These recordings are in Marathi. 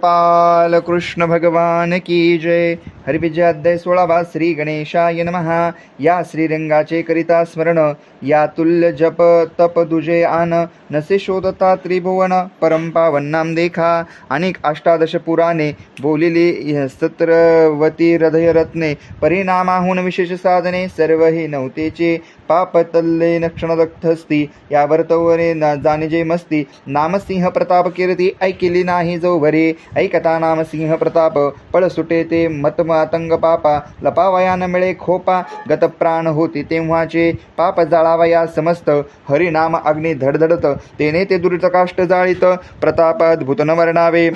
गोपाल कृष्ण भगवान की जय। हरिविजयाध्याय सोळावा श्री गणेशाय नमहा या श्रीरंगाचे करिता स्मरण या तुल्य जप तप दुजे आन नसे शोधता त्रिभुवन परम नाम देखा। अनेक अष्टादश पुराणे बोलिली सत्रवती हृदय रत्ने परिणामाहून विशेष साधने सर्व हे नव्हतेचे पाप तल्ले नक्षणदग्धस्ती या वर्तवरे न जाणिजे मस्ती। नामसिंह प्रताप कीर्ती ऐकिली नाही जो वरे ऐकता नामसिंह प्रताप पळ सुटे ते मत मातंग पापा लपावया न मिळे खोपा गत प्राण होती तेव्हाचे पाप जाळावया समस्त हरिनाम अग्नी धडधडत तेने ते दुरितकाष्ट जाळीत प्रताप अद्भुत न वर्णावे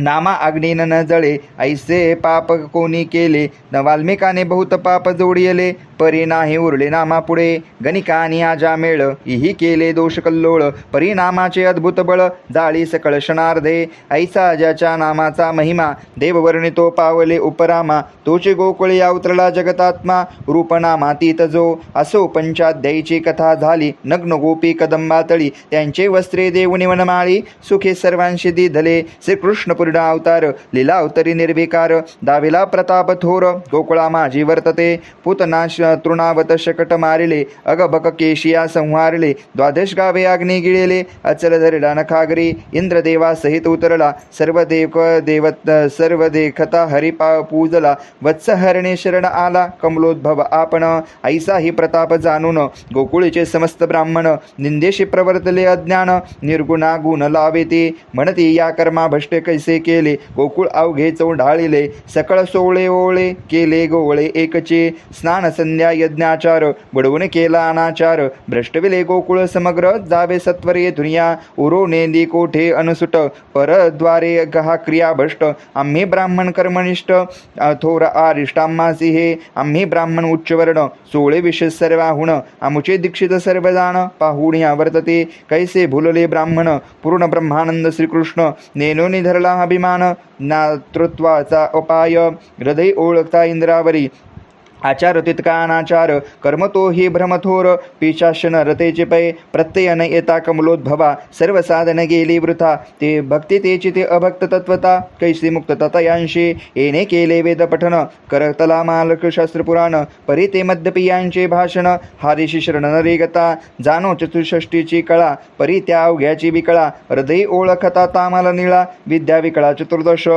नामा अग्नीन न जळे ऐसे पाप कोणी केले? न वाल्मिकाने बहुत पाप जोडियले परी नाही उरले नामापुढे. गणिकानी आजा मेळ इही केले दोष कल्लोळ. परिणामाचे अद्भुत बळ जाळी सकळ क्षणार्धे. ऐसा ज्याच्या नामाचा महिमा देववर्णितो पावले उपरामा. तोचे गोकुळे अवतरला जगतात्मा रूपनामा तीत जो. असो पंचाध्यायीची कथा झाली नग्न गोपी कदंबातळी. त्यांचे वस्त्रे देवनिवनमाळी सुखे सर्वांशी दिधले. श्रीकृष्ण पूर्ण अवतार लीला अवतरी निर्विकार दाविला प्रताप थोर गोकुळा माझी वर्तते पुतनाश तृणावत शकट मारिले अगबक केशिया संहारले द्वादश गावे अग्नी गिळले अचल धरला नखागरी इंद्रदेवा सहित उतरला सर्व देव देवत सर्व देखता हरिपा पूजला वत्सहरणे शरण आला कमलोद्भव आपण ऐसा ही प्रताप जाणून गोकुळीचे समस्त ब्राह्मण निंदेशी प्रवर्तले अज्ञान निर्गुणा गुण लावे ते म्हणती या कर्मा भष्टे कैसे केले. गोकुळ अवघे चौढाळिले सकळ सोळे ओळे केले गोवळे एकचे. स्नान संध्या यज्ञाचार बडवून केला अनाचार. भ्रष्टविले गोकुळ समग्र जावे सत्वरे दुनिया. उरो नेंदी कोठे अनुसुट. परद्वारे गहा क्रिया भ्रष्ट. आम्ही ब्राह्मण कर्मनिष्ठ. थोर आरिष्टाम्मासी हे. आम्ही ब्राह्मण उच्चवर्ण सोळे विशेष सर्वाहुण आमुचे दीक्षित सर्वजान पाहुण्या वर्तते कैसे भुलले ब्राह्मण? पूर्ण ब्रह्मानंद श्रीकृष्ण. नेनो निधरला अभिमान नातृत्वाचा उपाय. हृदय ओळखता इंद्रावरी. आचार तितका अनाचार कर्म तो ही भ्रमथोर पिशाशन रतेचे पै प्रत्ययन येता कमलोद्भवा सर्व साधन गेली वृथा ते भक्ती तेची ते अभक्त तत्वता कैसी मुक्त ततयांशी येणे केले वेद पठन करतला मालक शास्त्र पुराण परी ते मद्यपियांचे भाषण हारिशी शरण नरेगता जाणो चतुष्षष्टीची कळा परी त्या अवघ्याची विकळा हृदय ओळखता तामाला निळा विद्या विकळा चतुर्दश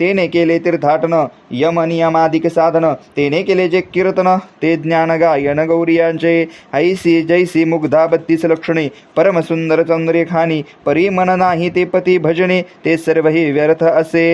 तेने केले तीर्थाटन यम नियमाधिक साधन तेने केले जे कीर्तन ते ज्ञानगायन गायन गौरियांचे ऐसी जैसी मुग्धा बत्तीस लक्षणे परमसुंदर चंद्रेखानी परी मन नाही ते पती भजने ते सर्वही व्यर्थ असे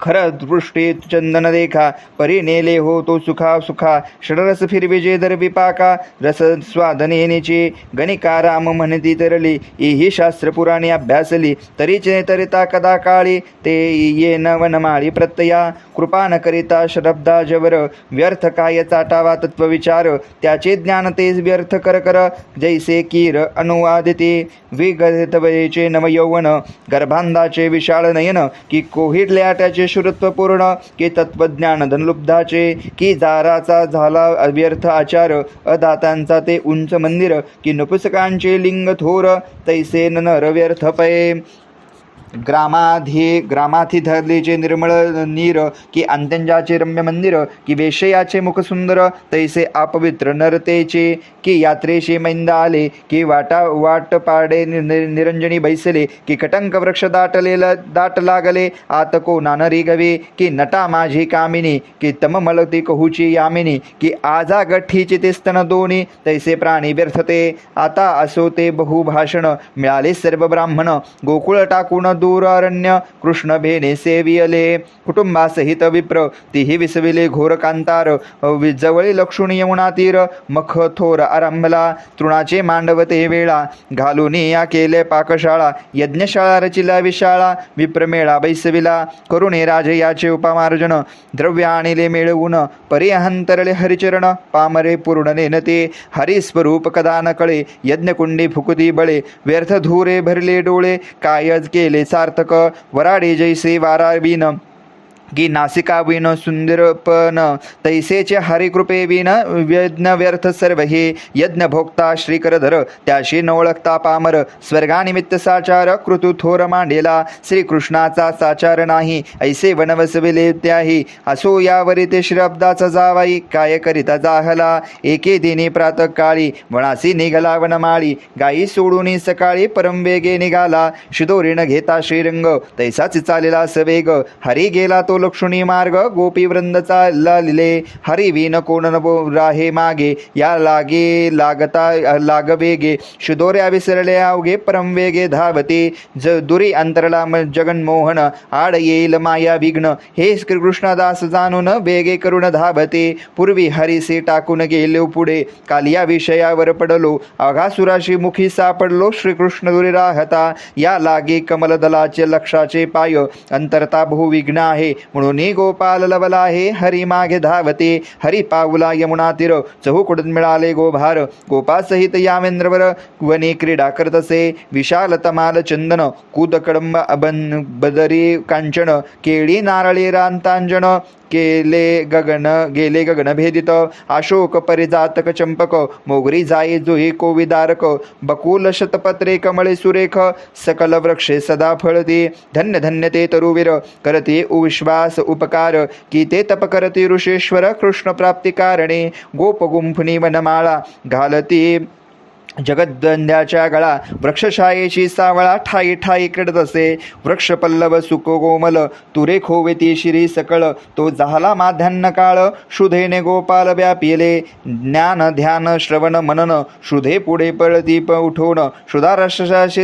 खर दृष्टी चंदन देखा परी नेले हो तो सुखा सुखा षडरस फिरविजे जे दर विपाका रस स्वादनेनेची गणिका राम म्हणती तरली इही शास्त्र पुराणे अभ्यासली तरीचे तरिता कदा काळी ते ये न वनमाळी प्रत्यया कृपा न करिता शब्दा जवर व्यर्थ काय चाटावा तत्वविचार त्याचे ज्ञान ते व्यर्थ कर कर जैसे कीर अनुवादिते विगतवयेचे नवयौवन गर्भांधाचे विशाळ नयन की कोहिडल्या त्याचे शुरत्व पूर्ण की तत्वज्ञान धनलुब्धाचे की जाराचा झाला व्यर्थ आचार अदातांचा ते उंच मंदिर की नपुसकांचे लिंग थोर तैसे नर व्यर्थ पये. ग्रामाधी ग्रामाथी धरलेचे निर्मळ नीर की अंत्यंजाचे रम्य मंदिर की वेशयाचे मुख सुंदर तैसे अपवित्र नरतेचे की यात्रेशी मैंद आले की वाटा वाट पाडे नि- निरंजनी बैसले की कटंक वृक्ष दाटलेल दाट लागले आत को नानरी गवे की नटा माझी कामिनी की तम मलती कहूची यामिनी की आजा गठ्ठीचे ते स्तन दोन्ही तैसे प्राणी व्यर्थते. आता असो ते बहुभाषण मिळाले सर्व ब्राह्मण गोकुळ टाकून दूर अरण्य कृष्ण भेने सेवियले कुटुंबासहित विप्र तिही विसविले घोर कांतार वि- जवळी लक्षुणी यमुना तीर मख थोर आरंभला तृणाचे मांडवते वेळा घालून या केले पाकशाळा यज्ञशाळा रचिला विशाळा विप्रमेळा बैसविला करुणे राजे याचे उपामार्जन द्रव्य आणिले मिळवून परिहंतरले हरिचरण पामरे पूर्ण नेनते हरिस्वरूप कदा न कळे यज्ञकुंडी फुकुती बळे व्यर्थ धुरे भरले डोळे कायज केले सार्थक वराडे जैसे वाराविन की नासिका विण सुंदरपण तैसेचे हरिकृपे विण यज्ञ व्यर्थ सर्व हे यज्ञ भोक्ता श्रीकरधर त्याशी न ओळखता पामर स्वर्गानिमित्त साचार कृतू थोर मांडेला श्रीकृष्णाचा साचार नाही ऐसे वनवसविले त्याही असो यावरी ते श्रब्दाचा जावाई काय करिता जाहला एके दिनी प्रातकाळी वणासी निघाला वनमाळी गायी सोडून सकाळी परमवेगे निघाला शिदोरीण घेता श्रीरंग तैसाच चालेला सवेग हरी गेला तो लक्षुणी मार्ग गोपी वृंद चालले हरिविन कोण न बो- राहे मागे या लागे लागता लाग वेगे. शिदोऱ्या विसरले अवघे परमवेगे धावते. ज दुरी अंतरला म- जगन्मोहन आड येईल माया विघ्न. हे कृष्णदास जाणून वेगे करून धावते. पूर्वी हरीसे टाकून गेले पुढे काल या विषयावर पडलो. अघासुराशी मुखी सापडलो श्रीकृष्ण दुरी राहता. या लागे कमलदलाचे लक्षाचे पाय अंतरता बहुविघ्न आहे. म्हणून गोपाल लवला हे हरी मागे धावते हरी पाऊला यमुना तीर चहूकडून मिळाले गोभार गोपासहित यामेंद्रवर वने क्रीडा करत असे विशाल तमाल चंदन कूद कडंब अबन बदरी कांचन केळी नारळी रांतांजन केले गगन गेले गगन भेदित अशोक परिजातक चंपक मोगरी जाई जुही कोविदारक बकुल शतपत्रे कमळे सुरेख सकल वृक्षे सदा फळती धन्य धन्य ते तरुवीर करते उविश्वास उपकार की ते तप करते ऋषेश्वर कृष्ण प्राप्ती कारणे गोप गुंफणी वनमाळा घालती जगद्वंद्याच्या गळा वृक्षशायेची सावळा ठाई ठाई कडत असे. वृक्ष पल्लव सुको तुरे खोवेती शिरी सकळ तो झाला माध्यान्न काळ. शुधेने गोपाल व्यापिले. ज्ञान ध्यान श्रवण मनन शुधे पुढे पळदीप उठवण शुधा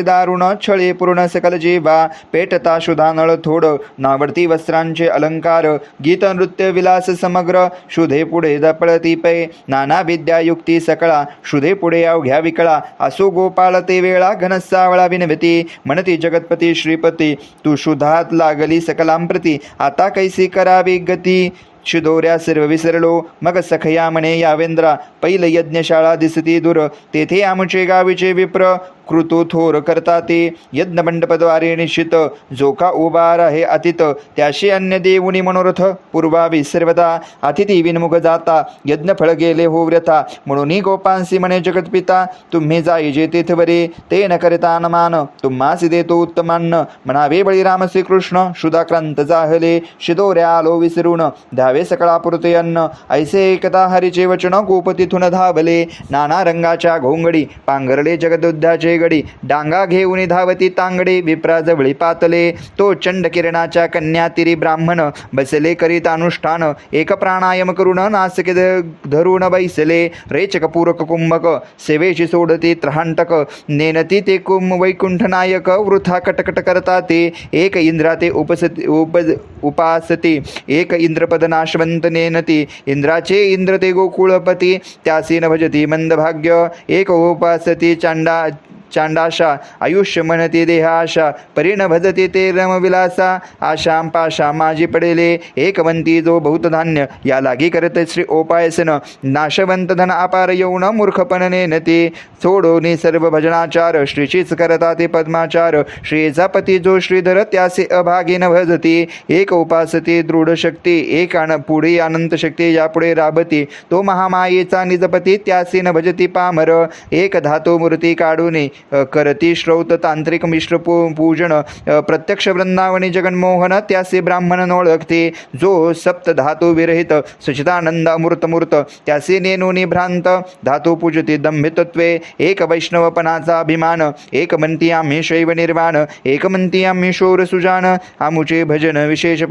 दारुण छळे पूर्ण सकल जीवा. पेटता शुधानळ थोड नावडती वस्त्रांचे अलंकार. गीत नृत्य विलास समग्र. शुधे पुढे दपळती पै. नाना विद्या युक्ती सकळा. शुधे पुढे अवघ्या विकळ असो गोपाळ ते वेळा घनसावळा विनवती म्हणती जगतपती श्रीपती तू शुधात लागली सकलांप्रती आता कैसी करावी गती शिदोऱ्या सर्व विसरलो मग सखया म्हणे यावेंद्रा पैल यज्ञशाळा दिसती दूर तेथे आमचे गावीचे विप्र कृतो थोर करता ते. यज्ञमंडपद्वारे निश्चित. जो का उभार आहे अतित त्याशी अन्य देऊनी मनोरथ. पूर्वा विसर्वता अतिथी विनमुख जाता. यज्ञ फळ गेले हो व्यथा. म्हणूनही गोपांसी म्हणे जगतपिता तुम्ही जाई जे तेथवरे ते न करता न मान. तुम्हासी देतो उत्तमान्न. म्हणावे बळीराम श्रीकृष्ण शुदाक्रांत जाहले. शिदोऱ्या आलो विसरून. धावे सकळा पुरते अन्न. ऐसे एकता हरीचे वचन गोप तिथून धावले. नाना रंगाच्या घोंगडी पांघरले जगदुद्धाचे गडी डांगा घेऊन धावती तांगडे विप्राजवळी पातले. तो चंड किरणाच्या कन्यातिरी ब्राह्मण बसले करीत अनुष्ठान. एक प्राणायाम करून नासिके ध- धरून बैसले. रेचक पूरक कुंभक सेवेशी सोडती त्रहांटक. नेनती ते कुंभ वैकुंठ नायक वृथा कटकट करता ते एक इंद्रा ते उपसती उप उपासती. एक इंद्रपद नाशवंत नेनती. इंद्राचे इंद्र ते गोकुळपती. त्यासी न भजती मंदभाग्य. एक उपासती चांडा चांडाशा आयुष्य म्हणते देहाशा परिण भजते ते रमविलासा आशाम पाशा माझी पडेले एकवंती जो बहुतधान्य या लागी करत श्री ओपायसन नाशवंत धन अपार येऊन मूर्खपण नेनते सोडोनी सर्व भजनाचार श्रीचीच करता ते पद्माचार श्रीजापती जो श्रीधर त्यासे अभागी न भजती एक उपासती दृढ शक्ती एक आन पुढे अनंत शक्ती यापुढे राबती तो महामायेचा निजपती त्यासे न भजती पामर एक धातू मूर्ती काढूने करती. श्रौत तांत्रिक मिश्र पू पूजन प्रत्यक्ष वृंदावनी जगन्मोहन त्यासे ब्राह्मण ओळखते. जो सप्त धातू विरहित सचिदानंद अमृत मूर्त त्यासे नेनुनी भ्रांत धातू पूजते दंभितत्वे एक वैष्णवपणाचा अभिमान. एक म्हणती आम्ही शैव निर्वाण एक म्हणती आम्ही शौर सुजान आमुचे भजन विशेष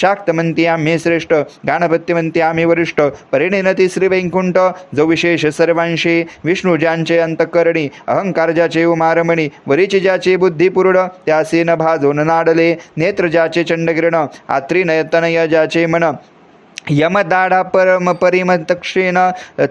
शाक्त म्हणती आम्ही श्रेष्ठ. गाणपत्य म्हणते आम्ही वरिष्ठ. परिणिनती श्री वैकुंठ जो विशेष सर्वांशी. विष्णू ज्यांचे अंतकरणी अहंकार ज्याचे उमारमणी वरीची ज्याचे बुद्धिपूर्ण त्यासे न भाजून नाडले नेत्र ज्याचे चंडकिरण आत्री नयतनय ज्याचे मन यमदाढा परम परिमतक्षेन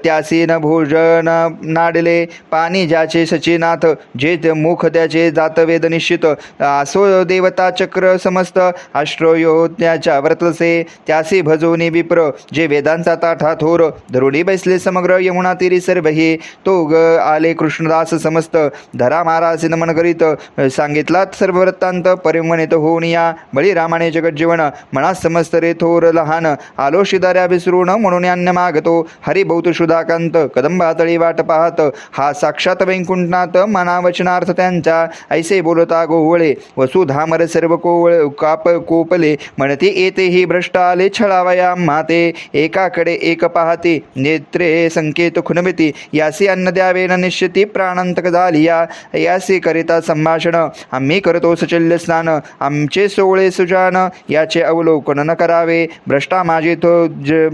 त्यासी न भोजन नाडले पाणी ज्याचे सचिनाथ जे मुख त्याचे जात वेद निश्चित असो देवता चक्र समस्त अष्ट्रयोज्ञाच्या व्रतसे त्यासी भजोनी विप्र जे वेदांचा ताठा थोर धरुडी बैसले समग्र यमुना तिरी सर्व हे तो ग आले कृष्णदास समस्त धरा महाराज नमन करीत सांगितला सर्व वृत्तांत परिमणित होऊन या बळीरामाने जगज्जीवन मनात समस्त रे थोर लहान आलो शिदाऱ्या विसरून म्हणून अन्य मागतो. हरिभूत सुधाकांत कदंबातळी वाट पाहत. हा साक्षात वैकुंठनाथ मनावचनार्थ त्यांच्या ऐसे बोलता गोवळे वसुधामर सर्व कोवळ काप कोपले. म्हणते येते ही भ्रष्ट आले छळावया माते. एकाकडे एक पाहते नेत्रे संकेत खुनमिती. यासी अन्न द्यावे न निश्चिती प्राणांतक झाली या यासी करिता संभाषण. आम्ही करतो सचल्य स्नान. आमचे सोळे सुजान याचे अवलोकन न करावे. भ्रष्टा माझी तो ज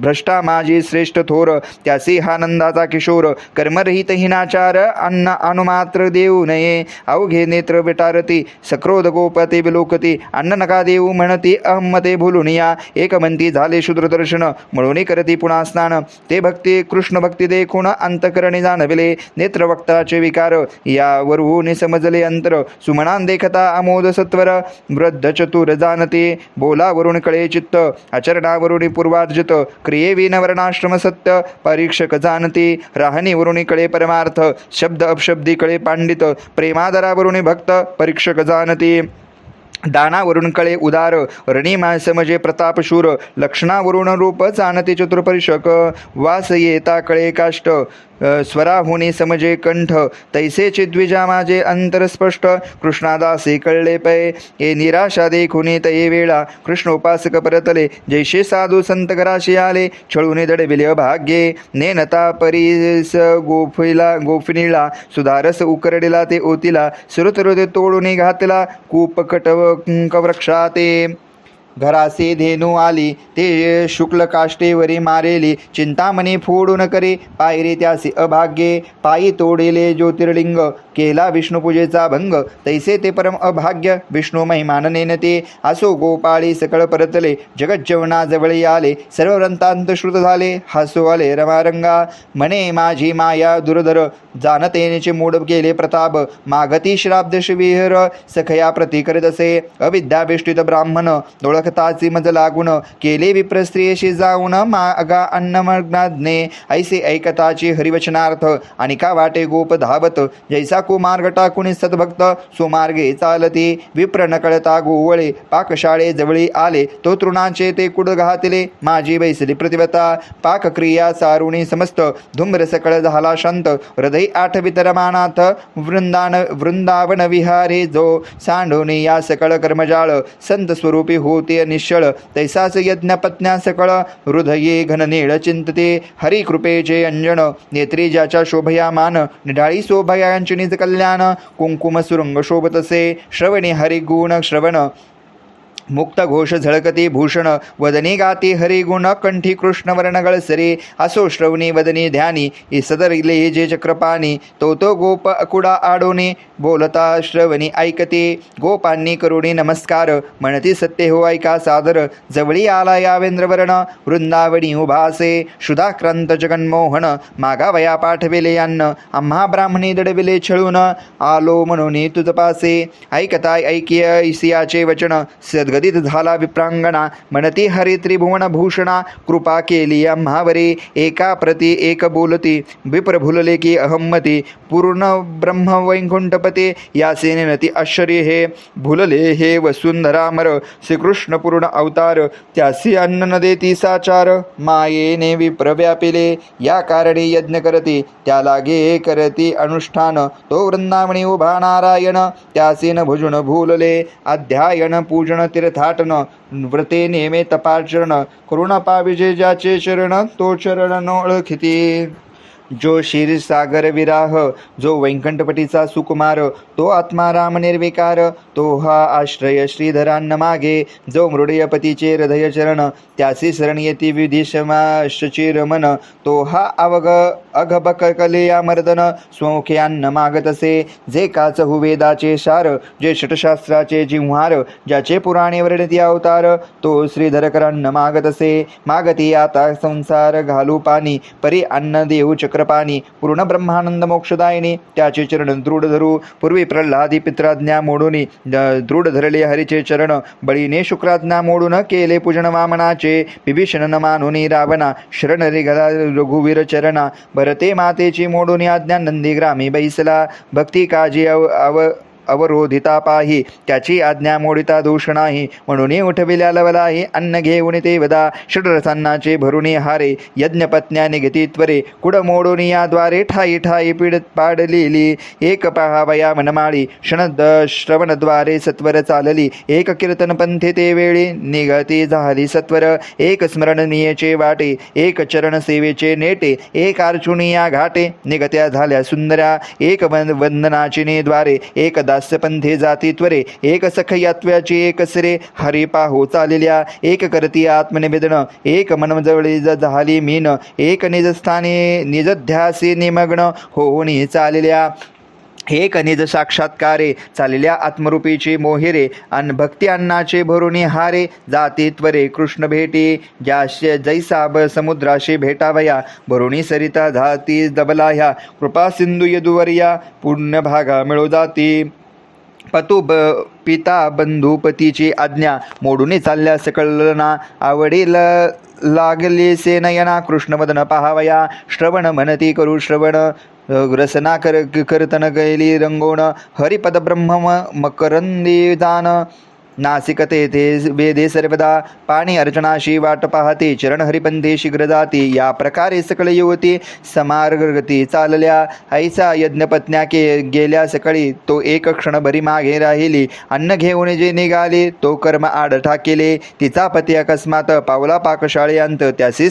भ्रष्टा माझी श्रेष्ठ थोर त्यासी सिंहानंदाचा किशोर कर्मरहित हिनाचार अन्न अनुमात्र देऊ नये. अवघे नेत्र विटारती सक्रोध गोपते विलोकती अन्न नका देऊ म्हणती अहमते भुलून या. एक म्हणती झाले शूद्रदर्शन म्हणून करती पुन्हा स्नान. ते भक्ती कृष्ण भक्ती देखून अंतकरणे जाणविले. नेत्रवक्ताचे विकार यावरून समजले अंतर. सुमनान देखता अमोद सत्वर वृद्ध चतुर जाणते. बोलावरून कळे चित्त आचरणावरून पूर्वार्जित. क्रियेविन वर्णाश्रम सत्य. परीक्षक जाणते राहणीवरून कळे परमार्थ. शब्द अपशब्दी कळे पांडित. प्रेमादरावरुणी भक्त. परीक्षक जाणती दानावरून कळे उदार रणिमा समजे म्हणजे प्रतापशूर लक्षणावरून रूप जाणते चतुर्परिषक वास येता कळे काष्ट स्वरा स्वराहुनी समजे कंठ तैसे चिद्विजा माझे अंतर स्पष्ट कृष्णादासे कळले पै ए निराशा देखुनी तये वेळा कृष्ण उपासक परतले जैसे साधू संत घराशी आले छळूने दडविले भाग्ये नेनता परीस गोफिला गोफिनीला सुधारस उकरडिला ते ओतीला सुरतरुदे तोडून घातला कूप कवृक्षा ते घरासे धेनू आली ते शुक्ल काष्टेवरी मारेली. चिंतामणी फोडून करे पायरे त्यासी अभाग्ये. पायी तोडिले ज्योतिर्लिंग केला विष्णुपूजेचा भंग. तैसे ते परम अभाग्य विष्णू महिमानने ते असो गोपाळी सकळ परतले जगज्जवना जवळी आले. सर्व व्रंतांत श्रुत झाले हसू आले रमारंगा. म्हणे माझी माया दुर्धर जाणतेनेचे मूड केले प्रताप. मागती श्राब्द विहर सखया प्रती करीत असे. अविद्याविष्टित ब्राह्मण ओळखताची मज लागून केले विप्रस्त्रियशी जाऊन मागा अन्नमग्नाज्ञे ऐसे ऐकताची हरिवचनार्थ. आणि का वाटे गोप धावत जैसा कुमार्ग टाकून सद्भक्त सुमार्गे चालते विप्र नकळता गोवळे पाकशाळे जवळी आले तो तृणाचे ते कुड घातले. माझी बैसली प्रतिभता पाकक्रिया सारुणी समस्त धुम्र सकळ झाला शांत. हृदय आठ वितरमानाथ वृंदान वृंदावन विहारे जो सांडोनी या सकळ कर्मजाळ संत स्वरूपी होते निश्चळ तैसाच यज्ञ पत्न्या सकळ हृदये घननीळ चिंतते हरिकृपेचे अंजन नेत्री ज्याच्या शोभया मान निढाळी शोभयांची निज कल्याण। कुंकुम सुरंग शोभतसे। श्रवणे हरिगुण श्रवण। मुक्त घोष झळकती भूषण। वदनी गाती हरिगुण कंठी कृष्णवर्ण गळसरे। असो श्रवणी वदनी ध्यानी। सदरिले जे चक्रपाणी। तो तो गोप अकुडा आडोने। बोलता श्रवणी ऐकते. गोपांनी करुणी नमस्कार. म्हणती सत्य हो ऐका सादर. जवळी आला यावेंद्रवर्ण वृंदावणी उभासे. क्षुधाक्रांत जगन्मोहन. मागावया पाठविले यान्न आम्हा ब्राह्मणी दडविले छळून. आलो म्हणून तुझपासे ऐकताय ऐकिय ऐसियाचे वचन. सद्गदित झाला विप्रांगणा. म्हणती हरी त्रिभुवन भूषणा. कृपा केली आम्हावरी. एका प्रती एक बोलती. विप्रभुलले की अहम्मती पूर्ण ब्रह्म वैकुंठपते या सेनेनती आश्चर्य हे भुलले. हे वसुंधरामर श्रीकृष्ण पूर्ण अवतार त्यासी अन्न न देती साचार मायेने विप्र व्यापिले. या कारणे यज्ञ करती त्या लागे करती अनुष्ठान. तो वृंदावणी उभा नारायण त्यासीन भुजून भूलले. अध्यायन पूजन तीर्थाटन व्रते नेमे तपाचरण. करुणा पाविजे ज्याचे चरण तो चरण न ओळखिती. जो क्षीरसागर विराह जो वैकंठपटीचा सुकुमार तो आत्माराम निर्विकार तो हा आश्रय श्रीधरांन मागे जो मृडयपतीचे हृदय चरण त्यासी शरण येती विधिशमाशची रमन तो हा अवघ अघबक कलेया मर्दन स्वमुखे मागतसे मागत असे जे काच हुवेदाचे सार जे षटशास्त्राचे जिव्हार ज्याचे पुराणे वर्णिती अवतार तो श्रीधरकरांना मागत असे मागती आता संसार घालू पाणी परी अन्न देऊ चक्रपाणी पूर्ण ब्रह्मानंद मोक्षदायिनी त्याचे चरण दृढ धरू पूर्वी प्रल्हादी पित्राज्ञा मोडून दृढ धरले हरीचे चरण बळीने शुक्राज्ञा मोडून केले पूजन वामनाचे विभीषण मानुनी रावणा शरणरि गदा रघुवीर चरणा भरते मातेची मोडून आज्ञा नंदी ग्रामी बैसला भक्ती काजी अव अव अवरोधिता पाही त्याची आज्ञा मोडिता दोष नाही. म्हणून उठविल्या लवलाही अन्न घेऊन ते वदा. षडरसांनाचे भरुणी हारे यज्ञपत्न्या निगती त्वरे. कुड मोडून याद्वारे ठाई ठाई पीड पाडलेली. एक पहावया मनमाळी. क्षणद श्रवणद्वारे सत्वर चालली. एक कीर्तन पंथे ते वेळी निगती झाली सत्वर. एक स्मरणनीयचे वाटे. एक चरण सेवेचे नेटे. एक अर्चुनिया घाटे. निगत्या झाल्या सुंदरा एक वन वंदनाची एक एक दास्यपंथे जाती त्वरे एक सखयात्व्याची एक सिरे. हरी पाहो चालल्या एक करती आत्मनिवेदन एक मनमजवळी झाली मीन एक निजस्थाने निजध्यासी निमग्न होऊनी चालल्या. एक निज साक्षात्कारे चाललेल्या आत्मरूपीची मोहिरे अन भक्ती अन्नाचे भरुणी हारे. जाती त्वरे कृष्ण भेटी ज्याशे जैसा ब समुद्राशी भेटावया. भरुणी सरिता जाती दबला ह्या कृपा सिंधू यदुवर्या पुण्यभागा मिळू जाती. पतू ब पिता बंधू पतीची आज्ञा. मोडून चालल्या सकलना. आवडील लागले से नयना कृष्णवदन पहावया. श्रवण म्हणती करू श्रवण. रसना कर करतन गैली रंगोण. हरिपद ब्रह्म मकरंदी दान नासिकते ते वेदे सर्वदा पाणी अर्चनाशी वाट पाहते चरणहरिपंथे शीघ्र जाती या प्रकारे सकळी युवती समारगती चालल्या. ऐसा यज्ञपत्न्या के गेल्या सकाळी तो एक क्षण भरी मागे राहिली. अन्न घेऊन जे निघाले तो कर्म आडठा केले. तिचा पती अकस्मात पावला पाकशाळे अंत त्यासी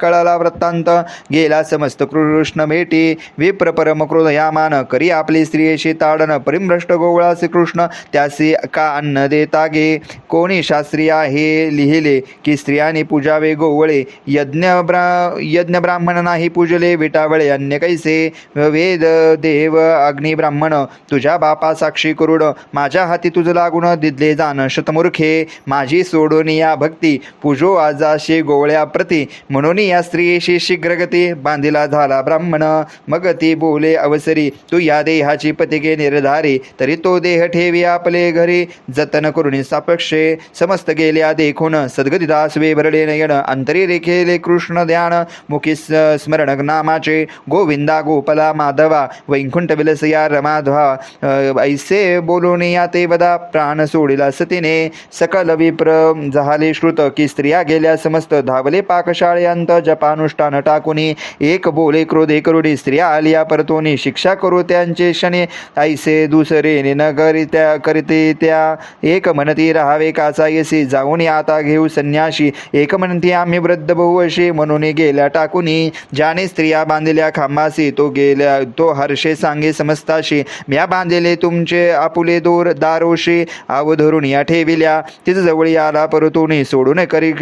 कळला वृत्तांत. गेला समस्त कृष्ण भेटी. विप्र परम यामान करी आपली स्त्रियेशी ताडन परिमभ्रष्ट गोवळा श्रीकृष्ण त्यासी का अन्न देता? गे कोणी शास्त्रीया हे लिहिले की स्त्रियांनी पूजावे गोवळे यज्ञ ब्रा यज्ञ ब्राह्मण नाही पूजले विटावळे अन्य कैसे? वेद देव अग्नि ब्राह्मण तुझ्या बापा साक्षी करुण माझ्या हाती तुझं लागून दिदले जाण शतमूर्खे. माझी सोडून या भक्ती पूजो आजाशी गोवळ्या प्रती. म्हणून या स्त्रियेशी शीघ्रगती बांधिला झाला ब्राह्मण. मग ती बोले अवसरी तू या देहाची पतिके निर्धारी तरी तो देह ठेवी आपले घरी. जतन करून सापेक्षे समस्त गेल्या देखून सद्गतिदास वेभरले नयन अंतरी रेखेले कृष्ण ध्यान मुखी स्मरण नामाचे गोविंदा गोपला माधवा वैकुंठ विलसया रमाधवा ऐसे बोलून या ते वदा प्राण सोडिला सतीने सकल विप्र झाले श्रुत की स्त्रिया गेल्या समस्त धावले पाकशाळेअंत जपानुष्ठान टाकुनी एक बोले क्रोधे करुडी स्त्रिया आलिया परतोनी शिक्षा करू त्यांचे शने ऐसे दुसरे न करित्या करीते त्या एक म्हणती राहावे काचायसी जाऊन आता घेऊ संन्याशी. एक म्हणती आम्ही वृद्ध बहुवशी म्हणून गेल्या टाकूनी ज्याने स्त्रिया बांधल्या खांबासी तो गेल्या तो हर्षे सांगे समस्ताशी. म्या बांधले तुमचे आपुले दोर दारोशी अवधरून या ठेविल्या. तिच जवळी आला परतून सोडून करी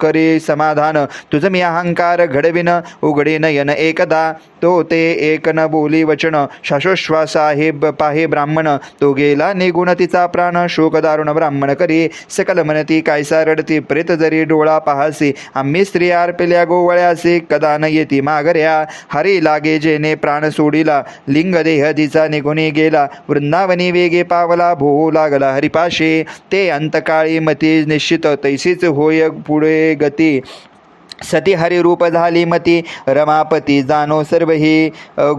करी समाधान. तुझं मी अहंकार घडविन उघडे नयन एकदा. तो ते एक न बोली वचन. शाश्वश्वास आहे पाहे ब्राह्मण. तो गेला निगुण तिचा प्राण शोक दारुण ब्राह्मण करी सकल म्हणती कायसा रडती प्रेत जरी डोळा पाहासी आम्ही स्त्री आरपेल्या गोवळ्यासी कदा न येती मागर्या हरी लागे जेने प्राण सोडिला लिंग देह दिचा निघुनी गेला. वृंदावनी वेगे पावला भोवू लागला हरिपाशी. ते अंतकाळी मती निश्चित तैसीच होय पुढे गती. सती हरिरूप झाली मती. रमापती जानो सर्व ही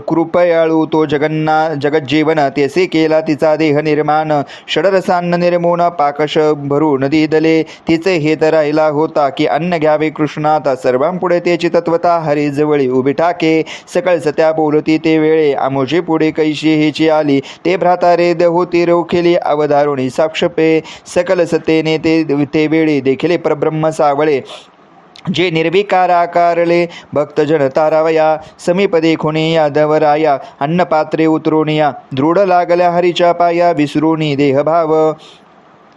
कृपयाळू तो जगन्ना जगज्जीवन. तेसे केला तिचा देह निर्माण. षडरसान्न निर्मून पाकश भरू नदी दले. तिचे हेत राहिला होता की अन्न घ्यावे कृष्णाता. सर्वांपुढे त्याची तत्वता हरी जवळी उभी टाके सकळ सत्या बोलती ते वेळे. आमोजी पुढे कैशी हिची आली. ते भ्राता रे होती रोखिली. अवधारुणी साक्षपे. सकल सतेने ते ते वेळी देखील परब्रह्म सावळे. जे निर्विकार आकारले भक्तजन तारावया समीपदे खुणी यादवराया अन्नपात्रे उतरुणिया दृढ लागल्या हरीच्या पाया विसरुणी देहभाव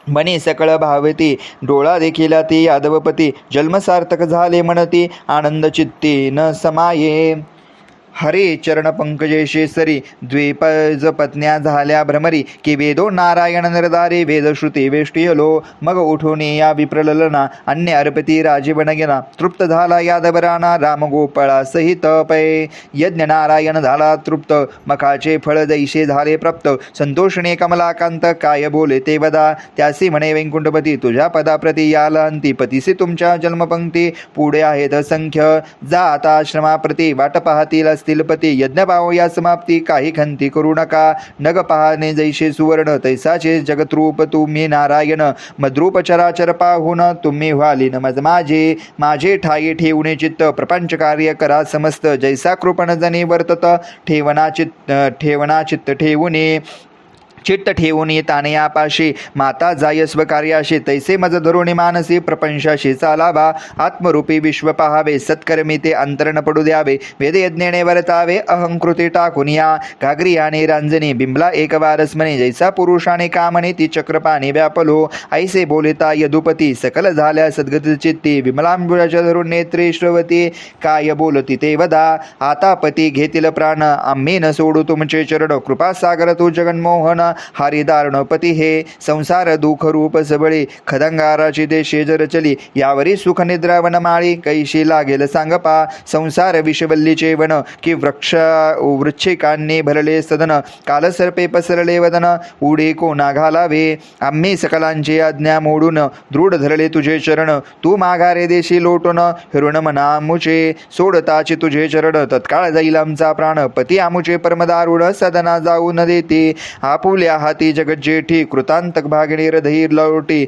मनी सकळ भावती डोळा देखील ती यादवपती जन्मसार्थक झाले म्हणती आनंदचित्ती न समाये हरे चरण पंकजेशे सरी द्विपज पत्न्या झाल्या भ्रमरी की वेदो नारायण निर्धारे वेदश्रुती वेष्टियलो मग उठोने या विप्रललना अन्य अर्पती राजे बनगेना तृप्त झाला यादवराना रामगोपाळा सहित पै यज्ञ नारायण झाला तृप्त मखाचे फळ दैशे झाले प्राप्त संतोषणे कमलाकांत काय बोले ते वदा त्यासी म्हणे वैकुंठपती तुझ्या पदाप्रती याला अंती पतीसे तुमच्या जन्मपंक्ती पुढे आहेत असंख्य जा आता आश्रमाप्रती वाट पाहतील स्थिलपती यज्ञभाव या समाप्ती. काही खंती करू नका. नग पहाने जैसे सुवर्ण. तैसाचे जगतरूप तुम्ही नारायण. मद्रूप चराचर पाहून तुम्ही व्हाली नमज माझे माझे ठाई ठेवणे चित्त. प्रपंच कार्य करा समस्त. जैसा कृपण जने वर्तत ठेवना चित्त ठेवना चित्त ठेवणे चित्त ठेवून येताने आपाशी माता जायस्व कार्याशी तैसे मज धरुणी मानसी प्रपंशाशी चालावा. आत्मरूपी विश्व पहावे सत्कर्मी ते अंतरण पडू द्यावे. वेदयज्ञेने वरतावे अहंकृती टाकून या. घागरी आणि रांजनी बिंबला एक वारस जैसा पुरुषाने कामने ती चक्रपाणी व्यापलो. ऐसे बोलिता यदुपती सकल झाल्या सद्गती चित्ती. विमलांबुजाच्या धरून नेत्री श्रवती काय बोलती ते वदा. आता पती घेतील प्राण आम्ही न सोडू तुमचे चरण. कृपासागर तू जगन्मोहन. हरिदारण पती हे संसार दुःख रूप सबळे खदंगाराची ते शेजरचली यावरी सुख निद्रा वनमाळी कैशी लागेल सांगपा संसार विषवल्लीचे वन की वृक्ष वृक्षिकांनी भरले सदन कालसर्पे पसरले वदन उडे कोणा घालावे आम्ही सकलांची आज्ञा मोडून दृढ धरले तुझे चरण तू माघारे देशी लोटून हिरुण मना आमुचे सोडताचे तुझे चरण तत्काळ जाईल आमचा प्राण पती आमुचे परमदारुण सदना जाऊ न देते आपुल्या हाती जगज्जेठी कृतांतक भागिणी हृदयी लवटी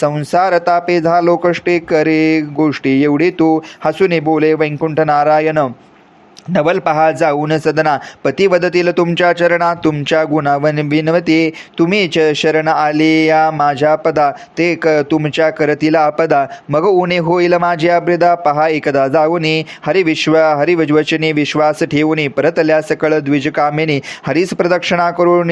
संसार तापे झालो कष्टे करे गोष्टी एवढी तू. हसूने बोले वैकुंठ नारायण नवल पहा जाऊन सदना. पती वदतील तुमच्या चरणा तुमच्या गुणावन बिनवते तुम्ही च शरण आले या माझ्या पदा. ते क तुमच्या करतील आपदा. मग उणे होईल माझ्या ब्रिदा पहा एकदा जाऊने. हरिविश्व हरिवजवचने विश्वास ठेवणे परतल्या सकळ द्विज कामेने. हरीस प्रदक्षिणा करून.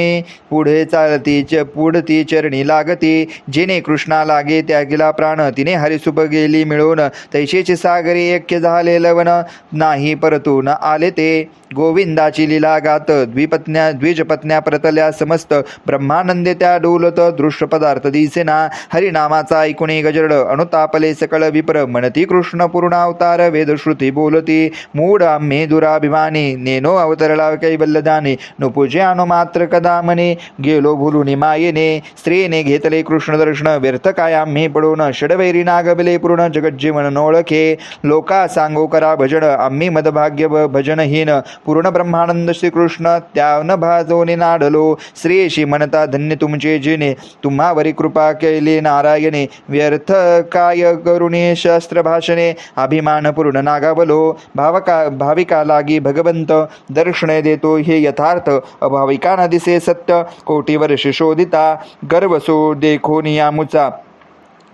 पुढे चालती च पुढती चरणी लागते. जिने कृष्णा लागे त्यागिला प्राण. तिने हरिसुप गेली मिळून. तैशेचे सागरी ऐक्य झाले लवण. नाही परतून आले ते. गोविंदाची लीला गात द्विपत्न्या द्विजपत्न्या प्रतल्या समस्त. ब्रह्मानंदे त्या डोलत दृश्य पदार्थ दिसेना. हरिनामाचा ऐकुणे गजरड अनुतापले सकळ विप्र. म्हणती कृष्ण पूर्णावतार वेदश्रुती बोलती. मूढ आम्ही दुराभिमानी नेनो अवतरला कैवल्यदाने नुपुजे अनु मात्र कदा म्हणे? गेलो भुलुनी मायेने. स्त्रीने घेतले कृष्ण दर्शन व्यर्थ काय आम्ही पडून? षडवैरी नागबले पूर्ण जगज्जीवन नोळखे लोका सांगो करा भजन आम्ही मदभाग्य व भजनहीन पूर्ण ब्रह्मानंद श्रीकृष्ण त्यान भाजवणे नाढलो श्रेयशी म्हणता धन्य तुमचे जिने तुम्हावरी कृपा केली नारायणे. व्यर्थ काय करुणे शास्त्र भाषणे अभिमान पूर्ण नागावलो. भावका भाविका लागी भगवंत दर्शन देतो हे यथार्थ. अभाविकाना दिसे सत्य कोटी वर्ष शोधिता गर्व सो देखो नियामुचा.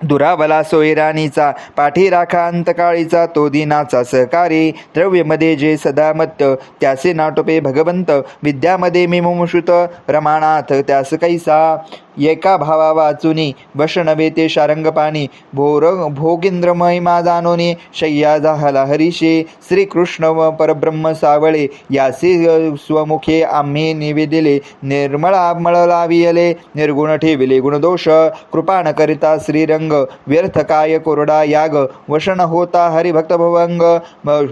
दुराबला सोयराणीचा पाठीराखा अंतकाळीचा तो दिनाचा सहकारी. द्रव्यमध्ये जे सदामत्य त्यासे त्याचे नाटोपे भगवंत. विद्यामध्ये मी मुमुषुत रमाणाथ त्यास कैसा. एका भावा वाचुनी वश नव्हे ते शारंगपाणी. भोर भोगींद्र महिमा जाणोनी शय्या झाला हरिषे श्रीकृष्ण व परब्रह्म सावळे यासे स्वमुखे आम्ही निवेदिले. निर्मळा मळ निर्गुण ठेविले गुणदोष. कृपाण करिता श्रीरंग व्यर्थ काय कोरडा याग वशन होता हरिभक्त भवंग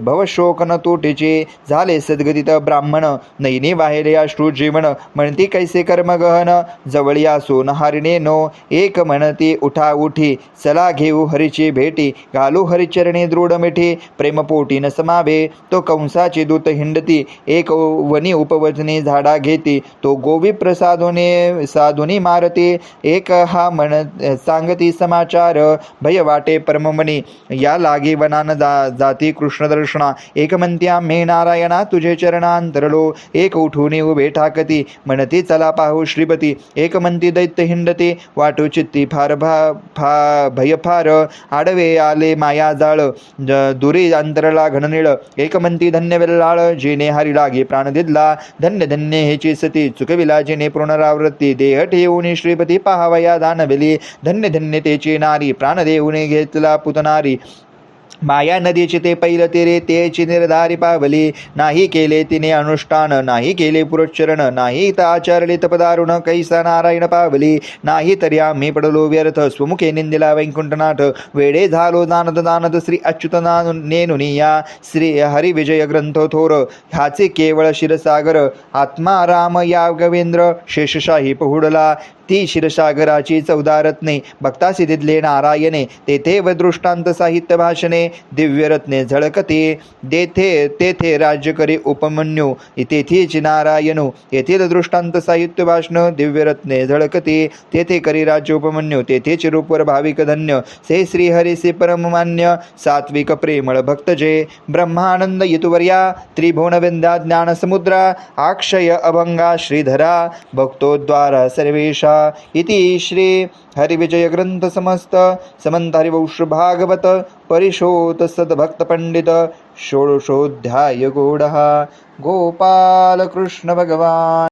भवशोक न तुटीचे झाले सद्गदित ब्राह्मण नैनी वाहिले अश्रू जीवन म्हणती कैसे कर्म गहन जवळी सोन हरिणे नो. एक म्हणती उठा उठी चला घेऊ हरीची भेटी घालू हरिचरणी दृढ मिठी प्रेमपोटी न समावे तो कंसाची दूत हिंडती एक वनी उपवचनी झाडा घेती तो गोवी प्रसादोने साधुनी मारती एक हा म्हण सांगती समाचार भय वाटे परममणी या लागी वनान जा जाती कृष्णदर्शना एक मे नारायणा तुझे चरणांतरलो एक उठून उभे ठाकती म्हणती चला पाहू श्रीपती एक म्हणती दैत्य हिंडते वाटू चित्ती फार भा फा भय फार आडवे आले माया जाळ ज- दुरी अंतरला घननिळ एक म्हणती धन्य वेल्लाळ जिने हरी लागे प्राण दिदला धन्य धन्य हेची सती चुकविला जिने पुनरावृत्ती देह ठेवून श्रीपती पाहावया दानवेली धन्य धन्य तेची नारी प्राणदेऊने घेतला पुतनारी माया नदीचे ते पैल तेरे तेची निर्धारी पावली. नाही केले तिने अनुष्ठान नाही केले पुरच्चरण नाही तर आचरले तपदारुण कैसा नारायण पावली. नाही तरी आम्ही पडलो व्यर्थ. स्वमुखे निंदिला वैकुंठनाथ. वेडे झालो दानद दानद श्री अच्युत नेनुनिया. श्री हरिविजय ग्रंथ थोर. ह्याचे केवळ शिरसागर आत्मा राम या गवेंद्र. शेषशाही पहुडला. ती क्षीरसागराची चौदारत्ने भक्तासिद्धीतले नारायणे तेथे व दृष्टांत साहित्य भाषणे दिव्यरत्ने झळकते देथे तेथे राज्य करी उपमन्यू तेथेच नारायणू येथील दृष्टांत साहित्य भाषण दिव्यरत्ने झळकते तेथे करी राज्य उपमन्यू तेथेच रूपवर भाविक धन्य से श्रीहरिसे परममान्य सात्विक प्रेमळ भक्त जे ब्रह्मानंद यतुवर्या त्रिभुवनविंदा ज्ञानसमुद्रा अक्षय अभंगा श्रीधरा भक्तोद्वारा सर्वेशा इति श्री हरिविजयग्रन्थसमस्त समन्तारिवंशभागवत परिशोतसद्भक्तपण्डित षोडशोऽध्यायगूढः। गोपालकृष्णभगवान्